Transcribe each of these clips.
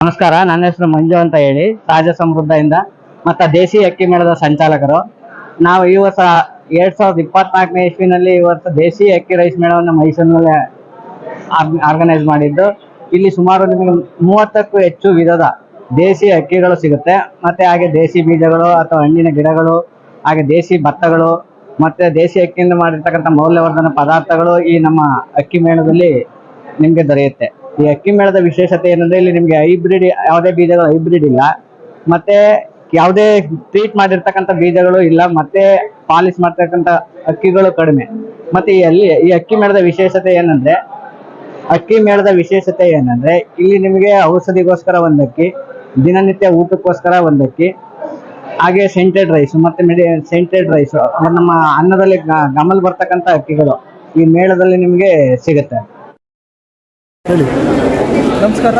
ನಮಸ್ಕಾರ, ನನ್ನ ಹೆಸರು ಮಂಜು ಅಂತ ಹೇಳಿ ಸಹಜ ಸಮೃದ್ಧದಿಂದ, ಮತ್ತು ದೇಸಿ ಅಕ್ಕಿ ಮೇಳದ ಸಂಚಾಲಕರು. ನಾವು ಈ ವರ್ಷ ಎರಡ್ ಸಾವಿರದ ಇಪ್ಪತ್ನಾಲ್ಕನೇ ಇಸ್ವಿನಲ್ಲಿ ಈ ವರ್ಷ ದೇಸಿ ಅಕ್ಕಿ ರೈಸ್ ಮೇಳವನ್ನು ಮೈಸೂರಿನಲ್ಲಿ ಆರ್ಗನೈಸ್ ಮಾಡಿದ್ದು. ಇಲ್ಲಿ ಸುಮಾರು ನಿಮಗೆ ಮೂವತ್ತಕ್ಕೂ ಹೆಚ್ಚು ವಿಧದ ದೇಸಿ ಅಕ್ಕಿಗಳು ಸಿಗುತ್ತೆ. ಮತ್ತೆ ಹಾಗೆ ದೇಸಿ ಬೀಜಗಳು ಅಥವಾ ಹಣ್ಣಿನ ಗಿಡಗಳು ಹಾಗೆ ದೇಸಿ ಭತ್ತಗಳು ಮತ್ತೆ ದೇಸಿ ಅಕ್ಕಿಯಿಂದ ಮಾಡಿರ್ತಕ್ಕಂಥ ಮೌಲ್ಯವರ್ಧನ ಪದಾರ್ಥಗಳು ಈ ನಮ್ಮ ಅಕ್ಕಿ ಮೇಳದಲ್ಲಿ ನಿಮಗೆ ದೊರೆಯುತ್ತೆ. ಈ ಅಕ್ಕಿ ಮೇಳದ ವಿಶೇಷತೆ ಏನಂದ್ರೆ ಇಲ್ಲಿ ನಿಮಗೆ ಹೈಬ್ರಿಡ್ ಯಾವುದೇ ಬೀಜಗಳು ಹೈಬ್ರಿಡ್ ಇಲ್ಲ. ಮತ್ತೆ ಯಾವುದೇ ಟ್ರೀಟ್ ಮಾಡಿರ್ತಕ್ಕಂಥ ಬೀಜಗಳು ಇಲ್ಲ. ಮತ್ತೆ ಪಾಲಿಶ್ ಮಾಡ್ತಕ್ಕಂಥ ಅಕ್ಕಿಗಳು ಕಡಿಮೆ. ಮತ್ತೆ ಈ ಅಲ್ಲಿ ಈ ಅಕ್ಕಿ ಮೇಳದ ವಿಶೇಷತೆ ಏನಂದ್ರೆ, ಅಕ್ಕಿ ಮೇಳದ ವಿಶೇಷತೆ ಏನಂದ್ರೆ, ಇಲ್ಲಿ ನಿಮಗೆ ಔಷಧಿಗೋಸ್ಕರ ಒಂದಕ್ಕಿ ದಿನನಿತ್ಯ ಊಟಕ್ಕೋಸ್ಕರ ಒಂದಕ್ಕಿ ಹಾಗೆ ಸೆಂಟೆಡ್ ರೈಸ್ ಮತ್ತೆ ಮೆಡಿ ಸೆಂಟೆಡ್ ರೈಸ್ ನಮ್ಮ ಅನ್ನದಲ್ಲಿ ಗಮಲ್ ಬರ್ತಕ್ಕಂಥ ಅಕ್ಕಿಗಳು. ಈ ಮೇಳದಲ್ಲಿ ನಿಮಗೆ ಸಿಗುತ್ತೆ. ನಮಸ್ಕಾರ.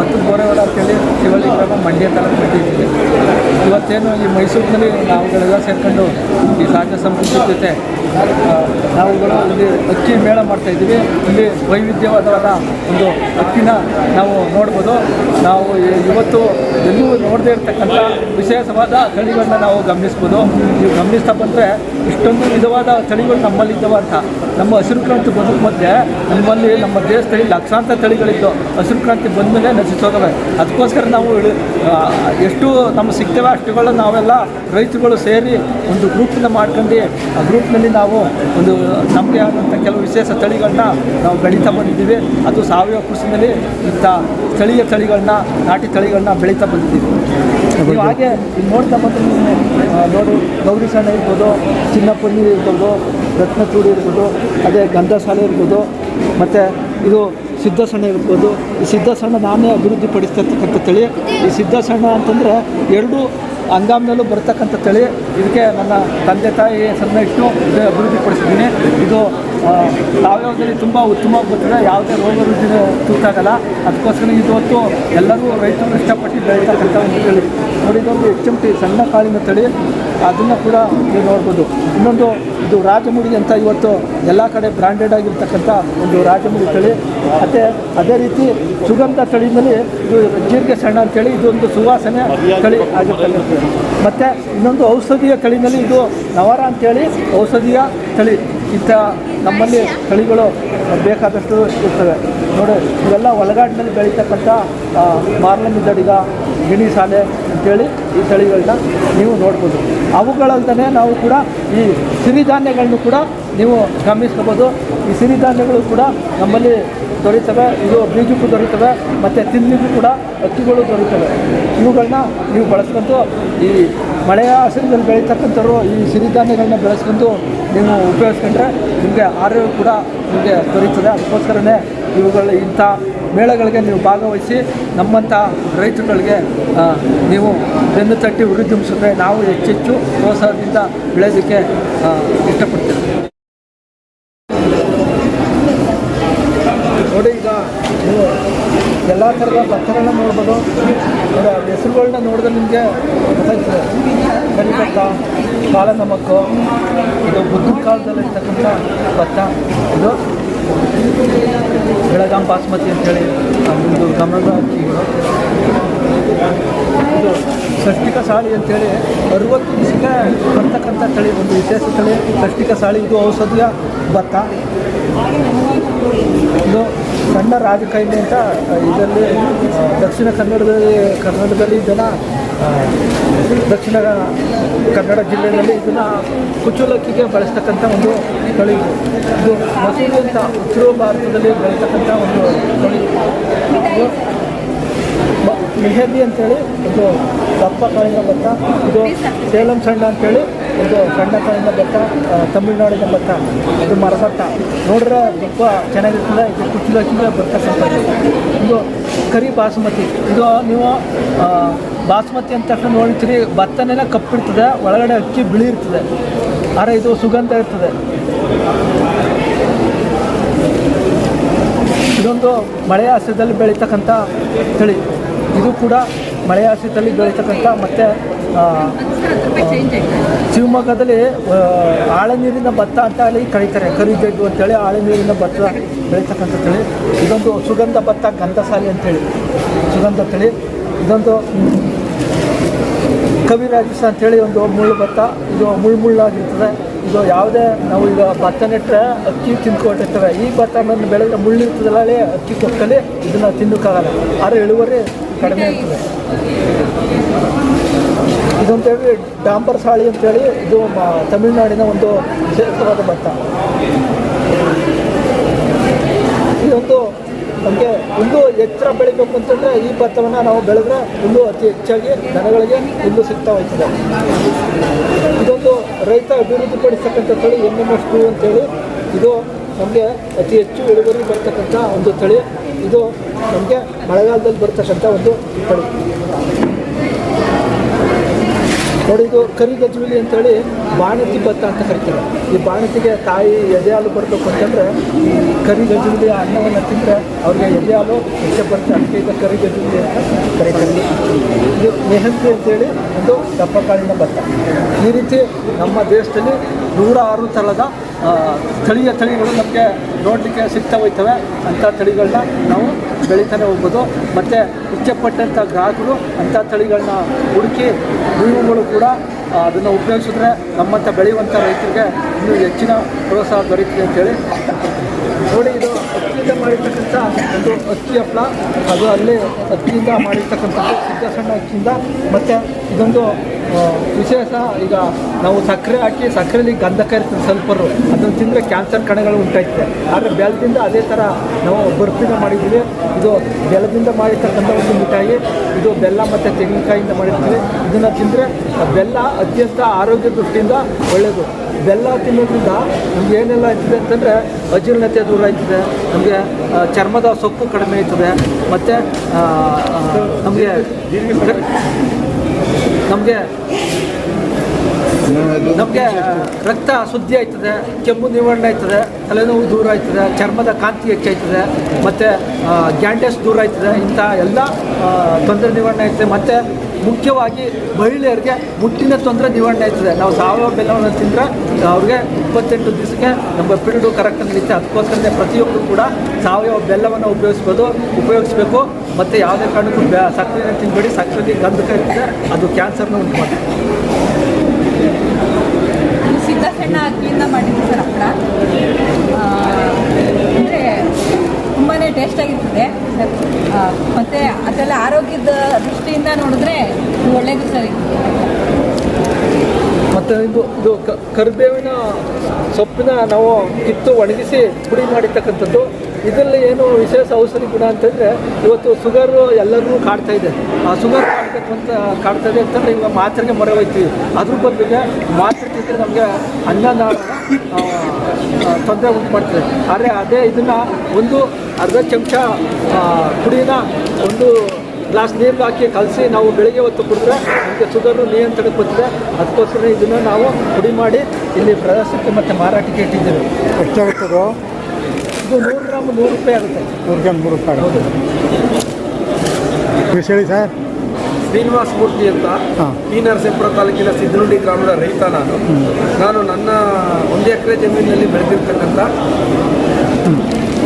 ಮತ್ತು ಬೋರೇವಾಡ ಅಂತೇಳಿ ಶಿವಲಿಂಗ ಮಂಡ್ಯ ತಾಲೂಕು ಬಿಟ್ಟಿದ್ದೀವಿ. ಇವತ್ತೇನು ಈ ಮೈಸೂರಿನಲ್ಲಿ ನಾವುಗಳೆಲ್ಲ ಸೇರ್ಕೊಂಡು ಈ ರಾಜ್ಯ ಸಂಸ್ಕೃತಿ ಜೊತೆ ನಾವುಗಳು ಇಲ್ಲಿ ಅಕ್ಕಿ ಮೇಳ ಮಾಡ್ತಾ ಇದ್ದೀವಿ. ಇಲ್ಲಿ ವೈವಿಧ್ಯವಾದವಾದ ಒಂದು ಅಕ್ಕಿನ ನಾವು ನೋಡ್ಬೋದು. ನಾವು ಇವತ್ತು ಎಲ್ಲೂ ನೋಡದೇ ಇರ್ತಕ್ಕಂಥ ವಿಶೇಷವಾದ ತಳಿಗಳನ್ನ ನಾವು ಗಮನಿಸ್ಬೋದು. ನೀವು ಗಮನಿಸ್ತಾ ಬಂದರೆ ಇಷ್ಟೊಂದು ವಿಧವಾದ ತಳಿಗಳು ನಮ್ಮಲ್ಲಿದ್ದವ ಅಂತ. ನಮ್ಮ ಹಸಿರು ಕ್ರಾಂತಿ ಬದುಕು ಮಧ್ಯೆ ನಮ್ಮಲ್ಲಿ ನಮ್ಮ ದೇಶದಲ್ಲಿ ಲಕ್ಷಾಂತರ ತಳಿಗಳಿದ್ದು. ಹಸಿರು ಕ್ರಾಂತಿ ಬಂದಮೇಲೆ ನಶಿಸೋಗವೆ ಅದಕ್ಕೋಸ್ಕರ ನಾವು ಎಷ್ಟು ನಮ್ಗೆ ಸಿಗ್ತೇವೆ ಅಷ್ಟುಗಳು ನಾವೆಲ್ಲ ರೈತರುಗಳು ಸೇರಿ ಒಂದು ಗ್ರೂಪ್ನ ಮಾಡ್ಕೊಂಡು ಆ ಗ್ರೂಪ್ನಲ್ಲಿ ನಾವು ಒಂದು ನಮಗೆ ಆದಂಥ ಕೆಲವು ವಿಶೇಷ ತಳಿಗಳನ್ನ ನಾವು ಬೆಳೀತಾ ಬಂದಿದ್ದೀವಿ. ಅದು ಸಾವಯವ ಕೃಷಿನಲ್ಲಿ ಇಂಥ ಸ್ಥಳೀಯ ತಳಿಗಳನ್ನ, ನಾಟಿ ತಳಿಗಳನ್ನ ಬೆಳೀತಾ ಬಂದಿದ್ದೀವಿ. ನೀವು ಹಾಗೆ ಇಲ್ಲಿ ನೋಡ್ತಾ ಬಂದ್ರೆ ನೋಡಿ ಗೌರಿ ಸಣ್ಣ ಇರ್ಬೋದು ಚಿನ್ನ ಇರ್ಬೋದು, ರತ್ನಚೂಡಿ ಇರ್ಬೋದು, ಅದೇ ಗಂಧಸಾಲೆ ಇರ್ಬೋದು, ಮತ್ತು ಇದು ಸಿದ್ಧ ಸಣ್ಣ ಇರ್ಬೋದು. ಈ ಸಿದ್ಧಸಣ್ಣ ನಾನೇ ಅಭಿವೃದ್ಧಿಪಡಿಸ್ತಿರ್ತಕ್ಕಂಥ ತಳಿ. ಈ ಸಿದ್ಧಸಣ್ಣ ಅಂತಂದರೆ ಎರಡು ಹಂಗಾಮಿನಲ್ಲೂ ಬರ್ತಕ್ಕಂಥ ತಳಿ. ಇದಕ್ಕೆ ನನ್ನ ತಂದೆ ತಾಯಿ ಸಣ್ಣ ಇಟ್ಟು ಇದು ಅಭಿವೃದ್ಧಿಪಡಿಸಿದ್ದೀನಿ ಇದು ಸಾವಯವದಲ್ಲಿ ತುಂಬ ಉತ್ತಮವಾಗಿ ಬರ್ತದೆ ಯಾವುದೇ ರೋಗ ರುಜಿನ ತೂತಾಗಲ್ಲ. ಅದಕ್ಕೋಸ್ಕರ ಇದು ಹೊತ್ತು ಎಲ್ಲರೂ ರೈತರು ಇಷ್ಟಪಟ್ಟು ಬೆಳೀತಕ್ಕಂಥ ಒಂದು ತಳಿ. ನೋಡಿ, ಇದೊಂದು ಎಚ್ ಟಿ ಸಣ್ಣ ಕಾಳಿನ ತಳಿ. ಅದನ್ನು ಕೂಡ ನೀವು ನೋಡ್ಬೋದು. ಇನ್ನೊಂದು ಇದು ರಾಜಮುಡಿ ಅಂತ ಇವತ್ತು ಎಲ್ಲ ಕಡೆ ಬ್ರ್ಯಾಂಡೆಡ್ ಆಗಿರ್ತಕ್ಕಂಥ ಒಂದು ರಾಜಮುಡಿ ತಳಿ. ಮತ್ತು ಅದೇ ರೀತಿ ಸುಗಂಧ ತಳಿನಲ್ಲಿ ಇದು ಜೀರಿಗೆ ಸಣ್ಣ ಅಂತೇಳಿ ಇದೊಂದು ಸುವಾಸನೆ ತಳಿ ಆಗಿರ್ತಕ್ಕಂಥದ್ದು. ಮತ್ತು ಇನ್ನೊಂದು ಔಷಧೀಯ ತಳಿನಲ್ಲಿ ಇದು ನವರ ಅಂತೇಳಿ ಔಷಧೀಯ ತಳಿ. ಇಂಥ ನಮ್ಮಲ್ಲಿ ತಳಿಗಳು ಬೇಕಾದಷ್ಟು ಇರ್ತವೆ. ನೋಡಿ, ಇವೆಲ್ಲ ಒಳಗಾಡಿನಲ್ಲಿ ಬೆಳೀತಕ್ಕಂಥ ಮಾರ್ಲಮಿ ದಡಿಗ ಗಿಣಿ ಸಾಲೆ ಅಂತೇಳಿ ಈ ತಳಿಗಳನ್ನ ನೀವು ನೋಡ್ಬೋದು. ಅವುಗಳಲ್ಲದೆ ನಾವು ಕೂಡ ಈ ಸಿರಿಧಾನ್ಯಗಳನ್ನು ಕೂಡ ನೀವು ಗಮನಿಸ್ಕೋಬೋದು. ಈ ಸಿರಿಧಾನ್ಯಗಳು ಕೂಡ ನಮ್ಮಲ್ಲಿ ದೊರೀತವೆ ಇದು ಬೀಜಕ್ಕೂ ದೊರೀತವೆ ಮತ್ತು ತಿನ್ನಲಿಕ್ಕೂ ಕೂಡ ಅಕ್ಕಿಗಳು ದೊರೀತವೆ ಇವುಗಳನ್ನ ನೀವು ಬಳಸ್ಕೊಂಡು ಈ ಮಳೆಯ ಹಸಿರಿನಲ್ಲಿ ಬೆಳೀತಕ್ಕಂಥವ್ರು ಈ ಸಿರಿಧಾನ್ಯಗಳನ್ನ ಬೆಳೆಸ್ಕೊಂಡು ನೀವು ಉಪಯೋಗಿಸ್ಕೊಂಡ್ರೆ ನಿಮಗೆ ಆರೋಗ್ಯ ಕೂಡ ನಿಮಗೆ ದೊರೆಯುತ್ತದೆ. ಅದಕ್ಕೋಸ್ಕರನೇ ಇವುಗಳ ಇಂಥ ಮೇಳಗಳಿಗೆ ನೀವು ಭಾಗವಹಿಸಿ ನಮ್ಮಂಥ ರೈತರುಗಳಿಗೆ ನೀವು ಬೆನ್ನು ತಟ್ಟಿ ಉರಿದುಂಬಿಸಿದ್ರೆ ನಾವು ಹೆಚ್ಚೆಚ್ಚು ಪ್ರೋತ್ಸಾಹದಿಂದ ಬೆಳೆಯೋದಕ್ಕೆ ಇಷ್ಟಪಡ್ತೇವೆ. ನೋಡಿ ಈಗ ನೀವು ಎಲ್ಲ ಥರದ ಭತ್ತಗಳನ್ನ ನೋಡ್ಬೋದು. ಹೆಸರುಗಳನ್ನ ನೋಡಿದ್ರೆ ನಿಮಗೆ ಗೊತ್ತಾಯ್ತದೆ ಕರಿಭತ್ತ ಕಾಳನಮಕ್ಕು ಇದು ಬುದ್ಧ ಕಾಲದಲ್ಲಿರ್ತಕ್ಕಂಥ ಭತ್ತ ಇದು ಬೆಳಗಾಂ ಬಾಸ್ಮತಿ ಅಂತೇಳಿ ಒಂದು ಗಮನದ ಅಕ್ಕಿಗಳು ಇದು ಷಷ್ಟಿಕ ಸಾಳಿ ಅಂತೇಳಿ ಅರುವತ್ತು ದಿವಸಕ್ಕೆ ಬರ್ತಕ್ಕಂಥ ತಳಿ ಒಂದು ವಿಶೇಷ ತಳಿ ಷಷ್ಟಿಕ ಸಾಳಿ ಇದು ಔಷಧಿಯ ಭತ್ತ. ಇದು ಸಣ್ಣ ರಾಜಕೈಲಿ ಅಂತ ಇದರಲ್ಲಿ ದಕ್ಷಿಣ ಕನ್ನಡದಲ್ಲಿ ಇದನ್ನು ಆ, ದಕ್ಷಿಣ ಕನ್ನಡ ಜಿಲ್ಲೆಯಲ್ಲಿ ಇದನ್ನು ಕುಚುಲಕ್ಕಿಗೆ ಬಳಸ್ತಕ್ಕಂಥ ಒಂದು ತಳಿ ಇದು. ಮಸೂರಿ ಅಂತ ಉತ್ತರ ಭಾರತದಲ್ಲಿ ಬೆಳೀತಕ್ಕಂಥ ಒಂದು ತಳಿ. ಮೆಹಂದಿ ಅಂತೇಳಿ ಒಂದು ದಪ್ಪ ಕಾಳಿನ ಭತ್ತ ಇದು ಸೇಲಂ ಸಣ್ಣ ಅಂತೇಳಿ ಇದು ಸಣ್ಣ ಕಾಳಿನ ಭತ್ತ ತಮಿಳುನಾಡಿನ ಭತ್ತ ಇದು ಮರಭತ್ತ ನೋಡ್ರೆ ದಪ್ಪ, ಚೆನ್ನಾಗಿರ್ತದೆ, ಇದು ಕುಚ್ಚಲಕ್ಕಿಗೆ ಬರ್ತಕ್ಕಂಥದ್ದು ಇದು. ಕರಿ ಬಾಸುಮತಿ. ಇದು ನೀವು ಬಾಸುಮತಿ ಅಂತ ನೋಡ್ತೀರಿ, ಭತ್ತನೆಲ್ಲ ಕಪ್ಪಿರ್ತದೆ ಒಳಗಡೆ ಅಕ್ಕಿ ಬಿಳಿ ಇರ್ತದೆ ಆದರೆ ಇದು ಸುಗಂಧ ಇರ್ತದೆ. ಇದೊಂದು ಮಳೆಯ ಹಸಿರದಲ್ಲಿ ಬೆಳೀತಕ್ಕಂಥ ತಳಿ. ಇದು ಕೂಡ ಮಳೆಯ ಆಶ್ರಿತದಲ್ಲಿ ಬೆಳೀತಕ್ಕಂಥ ಮತ್ತು ಶಿವಮೊಗ್ಗದಲ್ಲಿ ಆಳ ನೀರಿನ ಭತ್ತ ಅಂತ ಹೇಳಿ ಕರೀತಾರೆ ಕರಿಜಡ್ಡು ಅಂತೇಳಿ ಆಳ ನೀರಿನ ಭತ್ತ ಬೆಳೀತಕ್ಕಂಥ ತಳಿ. ಇದೊಂದು ಸುಗಂಧ ಭತ್ತ ಗಂಧಸಾಲಿ ಅಂತೇಳಿ ಸುಗಂಧ ತಳಿ. ಇದೊಂದು ಕವಿರಾಜಸ ಅಂತೇಳಿ ಒಂದು ಮುಳ್ಳು ಭತ್ತ. ಇದು ಮುಳ್ಳು ಮುಳ್ಳಾಗಿರ್ತದೆ ಇದು ಯಾವುದೇ ನಾವು ಈಗ ಭತ್ತ ನೆಟ್ಟರೆ ಅಕ್ಕಿ ತಿಂದ್ಕೊಂಡಿರ್ತವೆ ಈ ಭತ್ತ ಬೆಳೆದ್ರೆ ಮುಳ್ಳು ಇರ್ತದಲ್ಲ ಅಕ್ಕಿ ಕೊಟ್ಟಲ್ಲಿ ಇದನ್ನು ತಿನ್ನೋಕ್ಕಾಗಲ್ಲ. ಆದರೆ ಇಳುವರಿ ಕಡಿಮೆ ಇರ್ತದೆ ಇದಂತೇಳಿ ಡಾಂಬರ್ ಸಾಳಿ ಅಂತೇಳಿ ಇದು ತಮಿಳುನಾಡಿನ ಒಂದು ವಿಶೇಷವಾದ ಭತ್ತ. ಇದೊಂದು ನಮಗೆ ಹುಲ್ಲು ಎತ್ತರ ಬೆಳಿಬೇಕು ಅಂತಂದರೆ ಈ ಭತ್ತವನ್ನು ನಾವು ಬೆಳೆದ್ರೆ ಹುಲ್ಲು ಅತಿ ಹೆಚ್ಚಾಗಿ ದನಗಳಿಗೆ ಹುಲ್ಲು ಸಿಗ್ತಾ ಇದೊಂದು ರೈತ ಅಭಿವೃದ್ಧಿಪಡಿಸ್ತಕ್ಕಂಥ ತಳಿ ಎಂ ಎಂ ಎಸ್ ಟು ಅಂತೇಳಿ ಇದು ನಮಗೆ ಅತಿ ಹೆಚ್ಚು ಇಳುವರಿ ಬರ್ತಕ್ಕಂಥ ಒಂದು ತಳಿ. ಇದು ನಮಗೆ ಮಳೆಗಾಲದಲ್ಲಿ ಬರ್ತಕ್ಕಂಥ ಒಂದು ನೋಡಿ, ಇದು ಕರಿ ಗಜ್ವಿಲಿ ಅಂತೇಳಿ ಬಾಣತಿ ಭತ್ತ ಅಂತ ಕರಿತಾರೆ. ಈ ಬಾಣತಿಗೆ ತಾಯಿ ಎದೆ ಹಾಲು ಬರಬೇಕು ಅಂತಂದರೆ ಈ ಕರಿ ಗಜ್ವಿಲಿ ಅನ್ನವನ್ನು ತಿಂದರೆ ಅವ್ರಿಗೆ ಎದೆ ಹಾಲು ಬರುತ್ತೆ ಅದಕ್ಕೆ ಕರಿ ಗಜ್ವಿಲಿ ಅಂತ ಕರಿತಾರೆ. ಇದು ಮೆಹಂತಿ ಅಂತೇಳಿ ಒಂದು ದಪ್ಪ ಕಾಳಿನ ಭತ್ತ. ಈ ರೀತಿ ನಮ್ಮ ದೇಶದಲ್ಲಿ ನೂರ ಆರು ಥರದ ಸ್ಥಳೀಯ ತಳಿಗಳು ನಮಗೆ ನೋಡಲಿಕ್ಕೆ ಸಿಗ್ತಾ ಹೋಯ್ತವೆ ಅಂಥ ತಳಿಗಳನ್ನ ನಾವು ಬೆಳೀತಾನೆ ಹೋಗ್ಬೋದು. ಮತ್ತು ಇಚ್ಛೆಪಟ್ಟಂಥ ಗ್ರಾಹಕರು ಅಂಥ ತಳಿಗಳನ್ನ ಹುಡುಕಿ ನೀವುಗಳು ಕೂಡ ಅದನ್ನು ಉಪಯೋಗಿಸಿದ್ರೆ ನಮ್ಮಂಥ ಬೆಳೆಯುವಂಥ ರೈತರಿಗೆ ಇನ್ನೂ ಹೆಚ್ಚಿನ ಪ್ರೋತ್ಸಾಹ ದೊರೆಯುತ್ತೆ ಅಂತೇಳಿ ನೋಡಿ, ಇದು ಅಕ್ಕಿಯಿಂದ ಮಾಡಿರ್ತಕ್ಕಂಥ ಒಂದು ಅಕ್ಕಿ ಹಪ್ಪಳ ಅದು ಅಲ್ಲಿ ಅಕ್ಕಿಯಿಂದ ಮಾಡಿರ್ತಕ್ಕಂಥದ್ದು ಸಿದ್ಧ ಸಣ್ಣ ಅಕ್ಕಿಯಿಂದ ಮತ್ತು ಇದೊಂದು ವಿಶೇಷ, ಈಗ ನಾವು ಸಕ್ಕರೆ ಹಾಕಿ, ಸಕ್ಕರೆಲಿ ಗಂಧಕ ಇರ್ತೀವಿ ಸ್ವಲ್ಪರು ಅದನ್ನು ತಿಂದರೆ ಕ್ಯಾನ್ಸರ್ ಕಣಗಳು ಉಂಟಾಯ್ತದೆ. ಆದರೆ ಬೆಲ್ಲದಿಂದ ಅದೇ ಥರ ನಾವು ಬರ್ಫಿನ ಮಾಡಿದ್ದೀವಿ. ಇದು ಬೆಲ್ಲದಿಂದ ಮಾಡಿರ್ತಕ್ಕಂಥ ಒಂದು ಮಿಠಾಯಿ. ಇದು ಬೆಲ್ಲ ಮತ್ತು ತೆಂಗಿನಕಾಯಿಂದ ಮಾಡಿರ್ತೀವಿ. ಇದನ್ನು ತಿಂದರೆ ಬೆಲ್ಲ ಅತ್ಯಂತ ಆರೋಗ್ಯ ದೃಷ್ಟಿಯಿಂದ ಒಳ್ಳೆಯದು ಬೆಲ್ಲ ತಿನ್ನೋದ್ರಿಂದ ನಮ್ಗೆ ಏನೆಲ್ಲ ಆಯ್ತದೆ ಅಂತಂದರೆ ಅಜೀರ್ಣತೆ ದೂರ ಆಯ್ತದೆ. ನಮಗೆ ಚರ್ಮದ ಸೊಪ್ಪು ಕಡಿಮೆ ಆಯ್ತದೆ. ಮತ್ತು ನಮಗೆ ನಮಗೆ ನಮಗೆ ರಕ್ತ ಶುದ್ಧಿ ಆಯ್ತದೆ ಕೆಮ್ಮು ನಿವಾರಣೆ ಆಯ್ತದೆ ತಲೆನೋವು ದೂರ ಆಯ್ತದೆ ಚರ್ಮದ ಕಾಂತಿ ಹೆಚ್ಚಾಯ್ತದೆ ಮತ್ತು ಗ್ಯಾಂಡಸ್ ದೂರ ಆಯ್ತದೆ ಇಂಥ ಎಲ್ಲ ತೊಂದರೆ ನಿವಾರಣೆ ಆಯ್ತದೆ ಮತ್ತು ಮುಖ್ಯವಾಗಿ ಮಹಿಳೆಯರಿಗೆ ಮುಟ್ಟಿನ ತೊಂದರೆ ನಿವಾರಣೆ ಆಯ್ತದೆ ನಾವು ಸಾವಯವ ಬೆಲ್ಲವನ್ನು ತಿಂದರೆ ಅವ್ರಿಗೆ ಇಪ್ಪತ್ತೆಂಟು ದಿವಸಕ್ಕೆ ನಮ್ಮ ಪಿರಿಯಡು ಕರೆಕ್ಟ್ ನಡೀತೆ ಅದಕ್ಕೋಸ್ಕರನೇ ಪ್ರತಿಯೊಬ್ಬರು ಕೂಡ ಸಾವಯವ ಬೆಲ್ಲವನ್ನು ಉಪಯೋಗಿಸ್ಬೋದು, ಉಪಯೋಗಿಸ್ಬೇಕು. ಮತ್ತು ಯಾವುದೇ ಕಾರಣಕ್ಕೂ ಬೆ ಸಕ್ಕರೆನ ತಿನ್ನಬೇಡಿ ಸಕ್ಕರೆ ಗಂಧಕ ಇರ್ತದೆ, ಅದು ಕ್ಯಾನ್ಸರ್ನ ಉಂಟು ಮಾಡ್ತದೆ. ಇದು ಸಿದ್ಧ ಅಕ್ಕಿಯಿಂದ ಟೇಸ್ಟಾಗಿರ್ತದೆ ಮತ್ತೆ ಅದೆಲ್ಲ ಆರೋಗ್ಯದ ದೃಷ್ಟಿಯಿಂದ ನೋಡಿದ್ರೆ ಒಳ್ಳೇದು ಸರಿ. ಮತ್ತೆ ಇದು ಇದು ಕರಿಬೇವಿನ ಸೊಪ್ಪಿನ ನಾವು ಕಿತ್ತು ಒಣಗಿಸಿ ಪುಡಿ ಮಾಡಿರ್ತಕ್ಕಂಥದ್ದು ಇದರಲ್ಲಿ ಏನು ವಿಶೇಷ ಔಷಧಿ ಗುಣ ಅಂತಂದರೆ ಇವತ್ತು ಶುಗರು ಎಲ್ಲರೂ ಕಾಡ್ತಾ ಇದೆ. ಆ ಶುಗರ್ ಕಾಡ್ತಕ್ಕಂಥ ಕಾಡ್ತಾ ಇದೆ ಅಂತಂದರೆ ಇವಾಗ ಮಾತ್ರೆಗೆ ಮೊರೆ ಹೋಯ್ತೀವಿ. ಅದ್ರ ಬದಲಿಗೆ ಮಾತ್ರೆ ತಿಂದರೆ ನಮಗೆ ಅನ್ನನಾಳ ತೊಂದರೆ ಉಂಟು ಮಾಡ್ತದೆ ಆದರೆ ಅದೇ ಇದನ್ನು ಒಂದು ಅರ್ಧ ಚಮಚ ಪುಡಿನ ಒಂದು ಗ್ಲಾಸ್ ನೀರಿಗೆ ಹಾಕಿ ಕಲಸಿ ನಾವು ಬೆಳಿಗ್ಗೆ ಹೊತ್ತು ಕುಡಿದ್ರೆ ನಮಗೆ ಶುಗರು ನಿಯಂತ್ರಣಕ್ಕೆ ಬರ್ತದೆ. ಅದಕ್ಕೋಸ್ಕರ ಇದನ್ನು ನಾವು ಪುಡಿ ಮಾಡಿ ಇಲ್ಲಿ ಪ್ರದರ್ಶನಕ್ಕೆ ಮತ್ತು ಮಾರಾಟಕ್ಕೆ ಇಟ್ಟಿದ್ದೇವೆ. ಎಷ್ಟಾಗುತ್ತದು ಇದು ನೂರು ಗ್ರಾಮ್ ನೂರು ರೂಪಾಯಿ ಆಗುತ್ತೆ. ನೂರು ಗ್ರಾಮ್ ನೂರು ರೂಪಾಯಿ ನೀವು ಹೇಳಿ ಸರ್. ಶ್ರೀನಿವಾಸ ಮೂರ್ತಿ ಅಂತ. ಈ ನರಸೀಪುರ ತಾಲೂಕಿನ ಸಿದ್ದನುಡಿ ಗ್ರಾಮದ ರೈತ ನಾನು. ನಾನು ನನ್ನ ಒಂದು ಎಕರೆ ಜಮೀನಿನಲ್ಲಿ ಬೆಳೆದಿರ್ತಕ್ಕಂಥ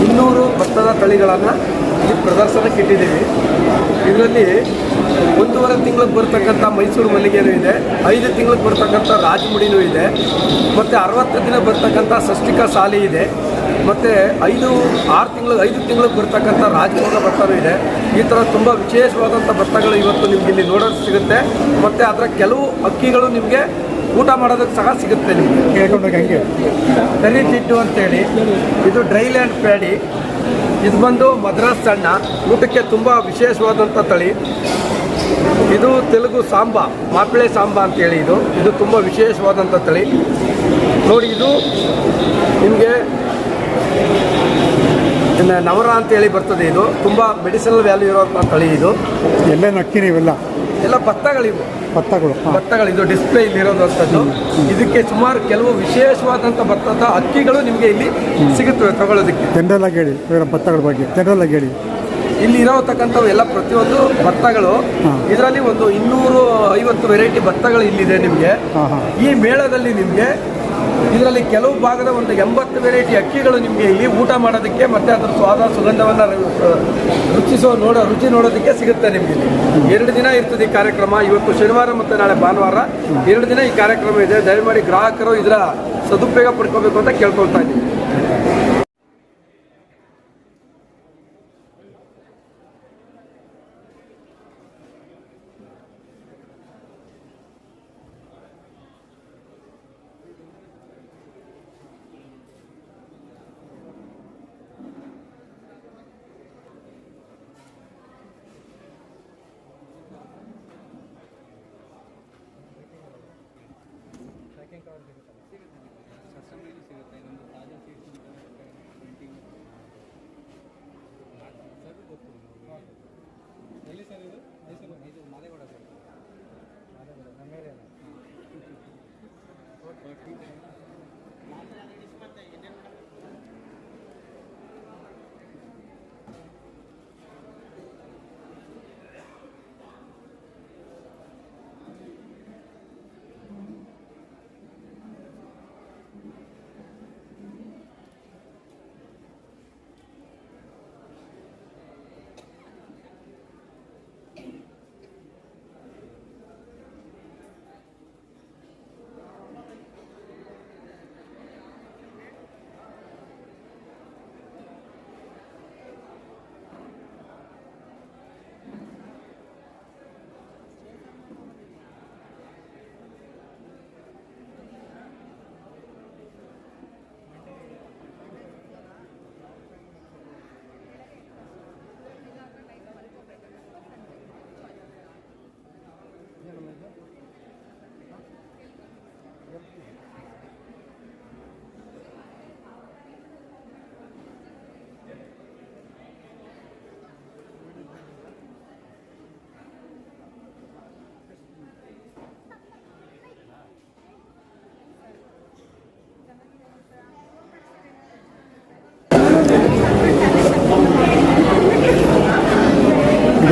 ಇನ್ನೂರು ಭತ್ತದ ತಳಿಗಳನ್ನು ಇಲ್ಲಿ ಪ್ರದರ್ಶನಕ್ಕೆ ಇಟ್ಟಿದ್ದೀವಿ. ಇದರಲ್ಲಿ ಒಂದೂವರೆ ತಿಂಗಳಿಗೆ ಬರ್ತಕ್ಕಂಥ ಮೈಸೂರು ಮಲ್ಲಿಗೆನೂ ಇದೆ ಐದು ತಿಂಗಳಿಗೆ ಬರ್ತಕ್ಕಂಥ ರಾಜಮುಡಿನೂ ಇದೆ ಮತ್ತು ಅರವತ್ತು ದಿನ ಬರ್ತಕ್ಕಂಥ ಸಷ್ಟಿಕಾ ಸಾಲಿ ಇದೆ. ಮತ್ತು ಐದು ಆರು ತಿಂಗಳು ಐದು ತಿಂಗಳಿಗೆ ಬರ್ತಕ್ಕಂಥ ರಾಜಭೋಗ ಭತ್ತನೂ ಇದೆ. ಈ ಥರ ತುಂಬ ವಿಶೇಷವಾದಂಥ ಭತ್ತಗಳು ಇವತ್ತು ನಿಮ್ಗೆ ಇಲ್ಲಿ ನೋಡೋದು ಸಿಗುತ್ತೆ. ಮತ್ತು ಅದರ ಕೆಲವು ಅಕ್ಕಿಗಳು ನಿಮಗೆ ಊಟ ಮಾಡೋದಕ್ಕೆ ಸಹ ಸಿಗುತ್ತೆ ನಿಮಗೆ. ಕೇಳ್ಕೊಂಡೋಗಿ ಹಂಗೆ? ತಿಟ್ಟು ಅಂತೇಳಿ. ಇದು ಡ್ರೈ ಲ್ಯಾಂಡ್ ಪ್ಯಾಡಿ ಇದು ಬಂದು ಮದ್ರಾಸ್ ಸಣ್ಣ. ಊಟಕ್ಕೆ ತುಂಬ ವಿಶೇಷವಾದಂಥ ತಳಿ. ಇದು ತೆಲುಗು ಸಾಂಬಾ ಮಾಪಿಳೆ ಸಾಂಬ ಅಂತೇಳಿ ಇದು. ಇದು ತುಂಬ ವಿಶೇಷವಾದಂಥ ತಳಿ. ನೋಡಿ ಇದು ನಿಮಗೆ ಇನ್ನು ನವರ ಅಂತೇಳಿ ಬರ್ತದೆ ಇದು. ತುಂಬ ಮೆಡಿಸಿನಲ್ ವ್ಯಾಲ್ಯೂ ಇರೋ ತಳಿ ಇದು. ಎಲ್ಲ ನಕ್ಕಿನಿ ಇವೆಲ್ಲ ಎಲ್ಲ ಭತ್ತಗಳಿವು ಭತ್ತಗಳು ಇದು ಡಿಸ್ಪ್ಲೇ ಇಲ್ಲಿ ಇರೋದಂಥದ್ದು. ಇದಕ್ಕೆ ಸುಮಾರು ಕೆಲವು ವಿಶೇಷವಾದಂಥ ಭತ್ತದ ಅಕ್ಕಿಗಳು ನಿಮಗೆ ಇಲ್ಲಿ ಸಿಗುತ್ತವೆ ತಗೊಳ್ಳೋದಕ್ಕೆ ಜನರಲ್ ಆಗಿ ಹೇಳಿ ಇವರ ಭತ್ತಗಳ ಬಗ್ಗೆ. ಜನರಲ್ ಆಗಿ ಹೇಳಿ. ಇಲ್ಲಿ ಇರೋತಕ್ಕಂಥವು ಎಲ್ಲ ಪ್ರತಿಯೊಂದು ಭತ್ತಗಳು. ಇದರಲ್ಲಿ ಒಂದು ಇನ್ನೂರು ಐವತ್ತು ವೆರೈಟಿ ಭತ್ತಗಳು ಇಲ್ಲಿದೆ ನಿಮಗೆ. ಈ ಮೇಳದಲ್ಲಿ ನಿಮಗೆ ಇದರಲ್ಲಿ ಕೆಲವು ಭಾಗದ ಒಂದು ಎಂಬತ್ತು ವೆರೈಟಿ ಅಕ್ಕಿಗಳು ನಿಮಗೆ ಇಲ್ಲಿ ಊಟ ಮಾಡೋದಕ್ಕೆ ಮತ್ತೆ ಅದರ ಸ್ವಾದ ಸುಗಂಧವನ್ನು ರುಚಿಸೋ ನೋಡೋ, ರುಚಿ ನೋಡೋದಕ್ಕೆ ಸಿಗುತ್ತೆ ನಿಮಗೆ ಎರಡು ದಿನ ಇರ್ತದೆ ಈ ಕಾರ್ಯಕ್ರಮ. ಇವತ್ತು ಶನಿವಾರ ಮತ್ತು ನಾಳೆ ಭಾನುವಾರ. ಎರಡು ದಿನ ಈ ಕಾರ್ಯಕ್ರಮ ಇದೆ. ದಯಮಾಡಿ ಗ್ರಾಹಕರು ಇದರ ಸದುಪಯೋಗ ಪಡ್ಕೋಬೇಕು ಅಂತ ಕೇಳ್ಕೊಳ್ತಾ ಇದ್ದೀನಿ. ಇದು? ಇದು ಮಾಲೆಗೌಡ ಮಾಲೆಗೌಡ ನಮ್ಮ ಏರಿಯಾನ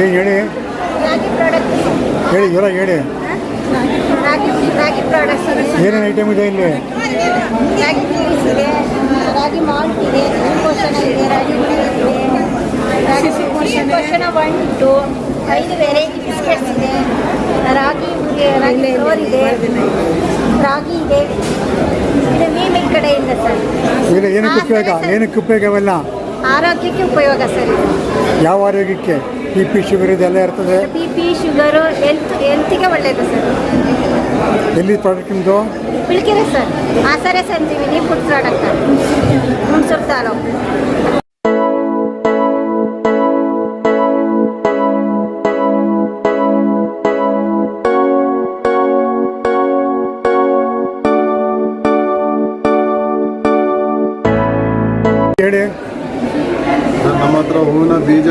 ಹೇಳಿ ಇವರ ಹೇಳಿ ರಾಗಿ ರಾಗಿ ಪ್ರಾಡಕ್ಟ್ಸ್ ಇದೆ. ಏನೇನು ಐಟಮ್ ಇದೆ ಇಲ್ಲಿ? ರಾಗಿ ಪೀಸ್ ಇದೆ ರಾಗಿ ಮಾಲ್ಟ್ ಇದೆ ಪೋಷಣ ಇದೆ ರಾಗಿ ಹುಳಿ ಇದೆ ರಾಗಿ ಪೋಷಣ. ಒನ್ ಟು ಐದು ವೆರೈಟಿ ಬಿಸ್ಕೆಟ್ಸ್ ಇದೆ. ರಾಗಿ ಹುಳಿ ರಾಗಿ ಫ್ಲೋರ್ ಇದೆ. ರಾಗಿ ಇದೆ. ಇದು ಮೀನಿನ ಕಡೆಯಿಂದ ಸರ್. ಏನಕ್ಕೆ ಉಪಯೋಗ? ಏನಕ್ಕೆ ಉಪಯೋಗ ಇವೆಲ್ಲ ಆರೋಗ್ಯಕ್ಕೆ ಉಪಯೋಗ ಸರ್ ಯಾವ ಆರೋಗ್ಯಕ್ಕೆ? ಬಿ ಪಿ ಶುಗರ್ ಇದೆಲ್ಲ ಇರ್ತದೆ. ಬಿ ಪಿ ಶುಗರು ಹೆಲ್ತ್ ಹೆಲ್ತಿಗೆ ಒಳ್ಳೆಯದು ಸರ್ ಎಲ್ಲಿ ಪ್ರಾಡಕ್ಟ್ ನಿಮ್ಮದು Bilkere sir Asare Sanjeevini food product Hunsur taluk.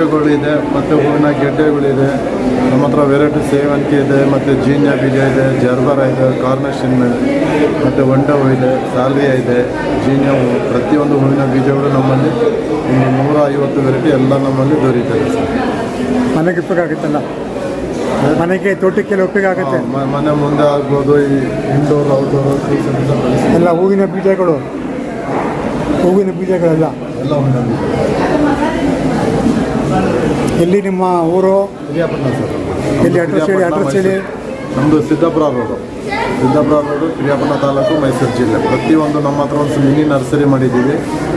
ಬೀಜಗಳಿದೆ ಮತ್ತು ಹೂವಿನ ಗೆಡ್ಡೆಗಳಿದೆ. ನಮ್ಮ ಹತ್ರ ವೆರೈಟಿ ಸೇವಂತಿ ಇದೆ ಮತ್ತು ಜೀನ್ಯ ಬೀಜ ಇದೆ ಜರ್ಬರ ಇದೆ ಕಾರ್ನೇಷನ್ ಮತ್ತು ಒಂಡ ಹೂ ಇದೆ ಸಾಲ್ವಿಯ ಇದೆ ಜೀನ್ಯ ಹೂವು ಪ್ರತಿಯೊಂದು ಹೂವಿನ ಬೀಜಗಳು ನಮ್ಮಲ್ಲಿ ಒಂದು ನೂರ ಐವತ್ತು ವೆರೈಟಿ ಎಲ್ಲ ನಮ್ಮಲ್ಲಿ ದೊರೀತದೆ ಸರ್. ಮನೆಗೆ ಉಪಯೋಗ ಆಗುತ್ತಲ್ಲ? ಮನೆಗೆ ತೋಟಕ್ಕೆಲ್ಲ ಉಪಯೋಗ ಆಗುತ್ತೆ? ಮನೆ ಮುಂದೆ ಆಗ್ಬೋದು ಈ ಇಂಡೋರ್ ಔಟ್ಡೋರ್ ಎಲ್ಲ ಹೂವಿನ ಬೀಜಗಳು? ಹೂವಿನ ಬೀಜಗಳೆಲ್ಲ? ಎಲ್ಲ ಹೂವಿನ ಬೀಜ ಎಲ್ಲಿ ನಿಮ್ಮ ಊರು? ಎಲ್ಲಿ ಅಡ್ರೆಸ್ ಹೇಳಿ, ಅಡ್ರೆಸ್ ಹೇಳಿ. ನಮ್ಮದು ಸಿದ್ದಾಪುರ ರೋಡು. ಸಿದ್ದಾಪುರ ರೋಡು ಪಿರಿಯಾಪುರ ತಾಲೂಕು ಮೈಸೂರು ಜಿಲ್ಲೆ. ಪ್ರತಿಯೊಂದು ನಮ್ಮ ಹತ್ರ ಒಂದು ಮಿನಿ ನರ್ಸರಿ ಮಾಡಿದ್ದೀವಿ.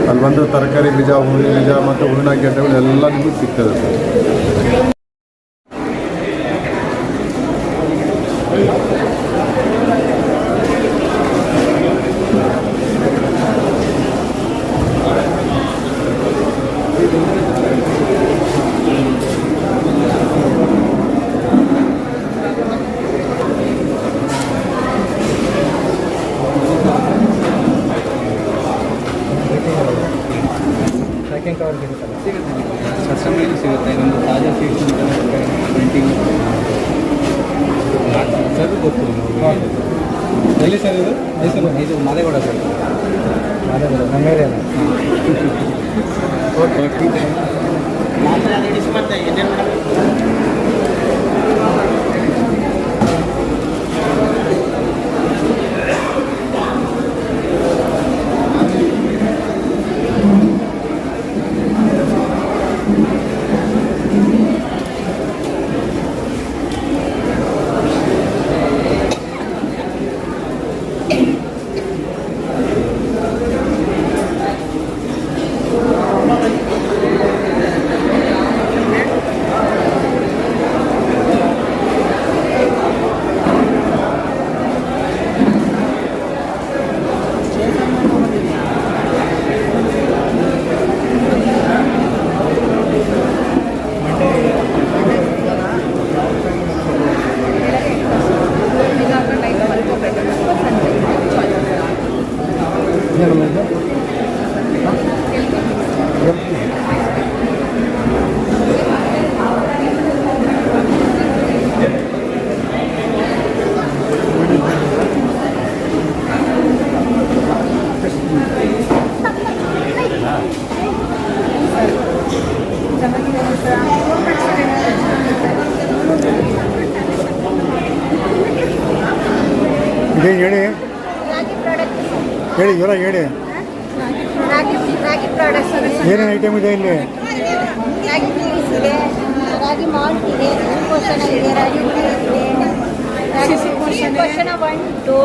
ಅಲ್ಲಿ ಬಂದು ತರಕಾರಿ ಬೀಜ ಹೂವಿನ ಬೀಜ ಮತ್ತು ಹೂವಿನ ಗೆಡ್ಡೆಗಳು ಎಲ್ಲ ನಿಮಗೆ ಸಿಗ್ತದೆ ಸರ್. ಇಲ್ಲಿ? ರಾಗಿ ಪೀಸ್ ಇದೆ ರಾಗಿ ಮಾಲ್ಟ್ ಇದೆ ಪೋಷಣ ಇದೆ ರಾಗಿ ಇದೆ ರಾಗಿ ಪೋಷಣ ಒನ್ ಟು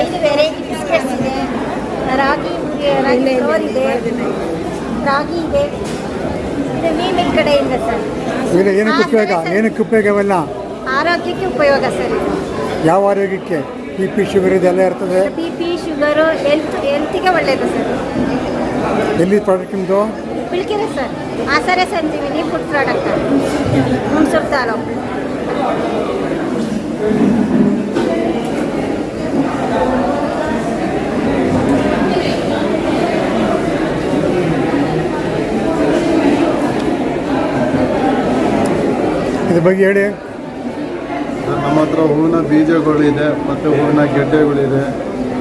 ಐದು ವೆರೈಟಿ ಬಿಸ್ಕೆಟ್ಸ್ ಇದೆ. ರಾಗಿ ರಾಗಿ ಫ್ಲೋರ್ ಇದೆ. ರಾಗಿ ಇದೆ. ಇದು ಮೀನಿನ ಕಡೆಯಿಂದ ಸರ್. ಇವೆಲ್ಲ ಏನಕ್ಕೆ ಉಪಯೋಗ? ಏನಕ್ಕೆ ಉಪಯೋಗ ಇವೆಲ್ಲ ಆರೋಗ್ಯಕ್ಕೆ ಉಪಯೋಗ ಸರ್ ಇದು. ಯಾವ ಆರೋಗ್ಯಕ್ಕೆ? ಬಿ ಪಿ ಶುಗರ್ ಇದೆಲ್ಲ ಇರ್ತದೆ? ಬಿ ಪಿ ಶುಗರು ಹೆಲ್ತ್ ಹೆಲ್ತಿಗೆ ಒಳ್ಳೆಯದು ಸರ್. ಎಲ್ಲಿ ಪ್ರಾಡಕ್ಟ್ ನಿಮ್ಮದು Bilkere sir. Asare Sanjeevini food product Hunsur taluk ಇದ್ರ ಬಗ್ಗೆ ಹೇಳಿ. ನಮ್ಮ ಹತ್ರ ಹೂವಿನ ಬೀಜಗಳಿದೆ ಮತ್ತು ಹೂವಿನ ಗೆಡ್ಡೆಗಳಿದೆ.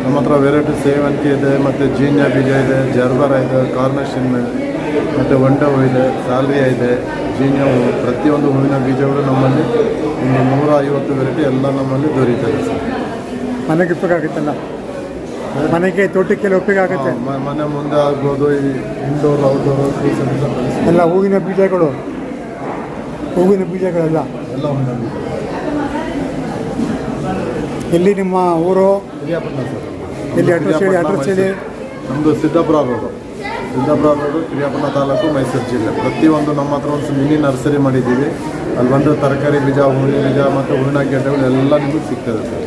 ನಮ್ಮ ಹತ್ರ ವೆರೈಟಿ ಸೇವಂತಿ ಇದೆ ಮತ್ತು ಜೀನ್ಯ ಬೀಜ ಇದೆ ಜರ್ಬರ ಇದೆ ಕಾರ್ನೇಷನ್ ಮತ್ತು ಒಂಡ ಹೂ ಇದೆ ಸಾಲ್ವಿಯ ಇದೆ ಜೀನಿಯ ಹೂವು ಪ್ರತಿಯೊಂದು ಹೂವಿನ ಬೀಜಗಳು ನಮ್ಮಲ್ಲಿ ಒಂದು ನೂರ ಐವತ್ತು ವೆರೈಟಿ ಎಲ್ಲ ನಮ್ಮಲ್ಲಿ ದೊರೀತದೆ ಸರ್. ಮನೆಗೆ ಉಪಯೋಗ ಆಗುತ್ತಲ್ಲ? ಮನೆಗೆ ತೋಟಕ್ಕೆ ಉಪಯೋಗ ಆಗುತ್ತೆ? ಮ- ಮನೆ ಮುಂದೆ ಆಗ್ಬೋದು ಈ ಇಂಡೋರ್ ಔಟ್ಡೋರ್ ಎಲ್ಲ ಹೂವಿನ ಬೀಜಗಳು? ಹೂವಿನ ಬೀಜಗಳೆಲ್ಲ? ಎಲ್ಲ ಇಲ್ಲಿ ಎಲ್ಲಿ ನಿಮ್ಮ ಊರು? ಇಲ್ಲಿ ಎಲ್ಲಿ ಅಡ್ರೆಸ್ ಹೇಳಿ ಅಡ್ರೆಸ್ ಹೇಳಿ. ನಮ್ಮದು ಸಿದ್ದಾಪುರ ರೋಡು. ಸಿದ್ದಾಪುರ ರೋಡು ಕಿರಿಯಾಪಟ್ಟಣ ತಾಲೂಕು, ಮೈಸೂರು ಜಿಲ್ಲೆ. ಪ್ರತಿಯೊಂದು ನಮ್ಮ ಹತ್ರ ಒಂದು ಮಿನಿ ನರ್ಸರಿ ಮಾಡಿದ್ದೀವಿ. ಅಲ್ಲಿ ಬಂದು ತರಕಾರಿ ಬೀಜ ಹೂವಿನ ಬೀಜ ಮತ್ತು ಹೂವಿನ ಗೆಡ್ಡೆಗಳು ಎಲ್ಲ ನಿಮಗೆ ಸಿಗ್ತದೆ ಸರ್.